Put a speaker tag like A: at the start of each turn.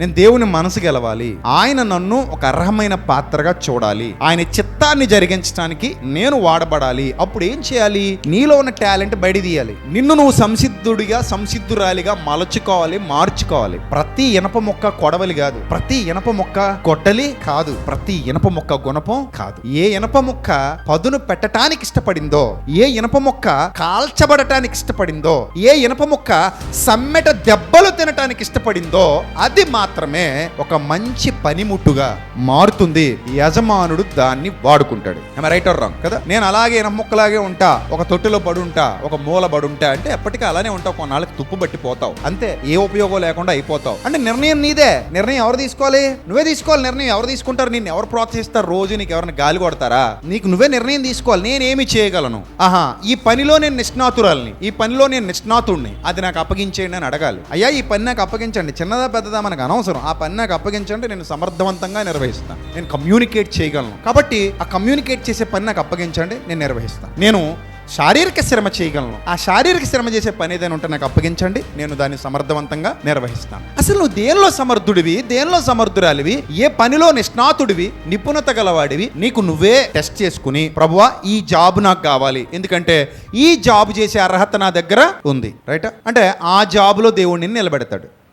A: నేను దేవుని మనసు గెలవాలి. ఆయన నన్ను ఒక అర్హమైన పాత్రగా చూడాలి. ఆయన చిత్తాన్ని జరిగించడానికి నేను వాడబడాలి. అప్పుడు ఏం చేయాలి? నీలో ఉన్న టాలెంట్ బయట తీయాలి నిన్ను నువ్వు సంసిద్ధుడిగా సంసిద్ధురాలిగా మలచుకోవాలి మార్చుకోవాలి. ప్రతి ఇనప మొక్క కొడవలి కాదు. ప్రతి ఇనప మొక్క గొడ్డలి కాదు. ప్రతి ఇనప మొక్క గుణపం కాదు. ఏ ఇనప మొక్క పదును పెట్టడానికి ఇష్టపడిందో ఏ ఇనప మొక్క కాల్చబడటానికి ఇష్టపడిందో ఏ ఇనప మొక్క సమ్మెట దెబ్బలు తినటానికి ఇష్టపడిందో అది మా మాత్రమే ఒక మంచి పనిముట్టుగా మారుతుంది. యజమానుడు దాన్ని వాడుకుంటాడు. రైట్ ఆర్ రాంగ్ కదా? నేను అలాగే నమ్మొక్కలాగే ఉంటా ఒక తొట్టిలో పడుంటా ఉంటా ఒక మూల పడుంటా ఉంటా అంటే ఎప్పటికీ అలానే ఉంటావు. కొన్నాళ్ళకి తుప్పు బట్టి పోతావు. అంతే ఏ ఉపయోగం లేకుండా అయిపోతావు. అంటే నిర్ణయం నీదే. నిర్ణయం ఎవరు తీసుకోవాలి? నువ్వే తీసుకోవాలి నిర్ణయం. ఎవరు తీసుకుంటారు? నిన్ను ఎవరు ప్రోత్సహిస్తారు రోజు నీకు ఎవరైనా గాలి కొడతారా? నీకు నువ్వే నిర్ణయం తీసుకోవాలి. నేనేమి చేయగలను? ఆహా ఈ పనిలో నేను నిష్ణాతురాల్ని. ఈ పనిలో నేను నిష్ణాతుడిని అది నాకు అప్పగించేయండి అని అడగాలి. అయ్యా ఈ పని నాకు అప్పగించండి. చిన్నదా పెద్దదా మనకు అనవసరం. ఆ పని నాకు అప్పగించండి నేను సమర్థవంతంగా నిర్వహిస్తాను నేను కమ్యూనికేట్ చేయగలను. కాబట్టి ఆ కమ్యూనికేట్ చేసే పని నాకు అప్పగించండి నేను నిర్వహిస్తాను నేను శారీరక శ్రమ చేయగలను. ఆ శారీరక శ్రమ చేసే పని ఏదైనా ఉంటే నాకు అప్పగించండి నేను దాన్ని సమర్థవంతంగా నిర్వహిస్తాను అసలు నువ్వు దేనిలో సమర్థుడివి? దేనిలో సమర్థురాలివి? ఏ పనిలో నిష్ణాతుడివి? నిపుణత గలవాడివి? నీకు నువ్వే టెస్ట్ చేసుకుని ప్రభువా ఈ జాబ్ నాకు కావాలి. ఎందుకంటే ఈ జాబ్ చేసే అర్హత నా దగ్గర ఉంది. రైట్ అంటే ఆ జాబ్లో దేవుడిని నిలబెడతాడు.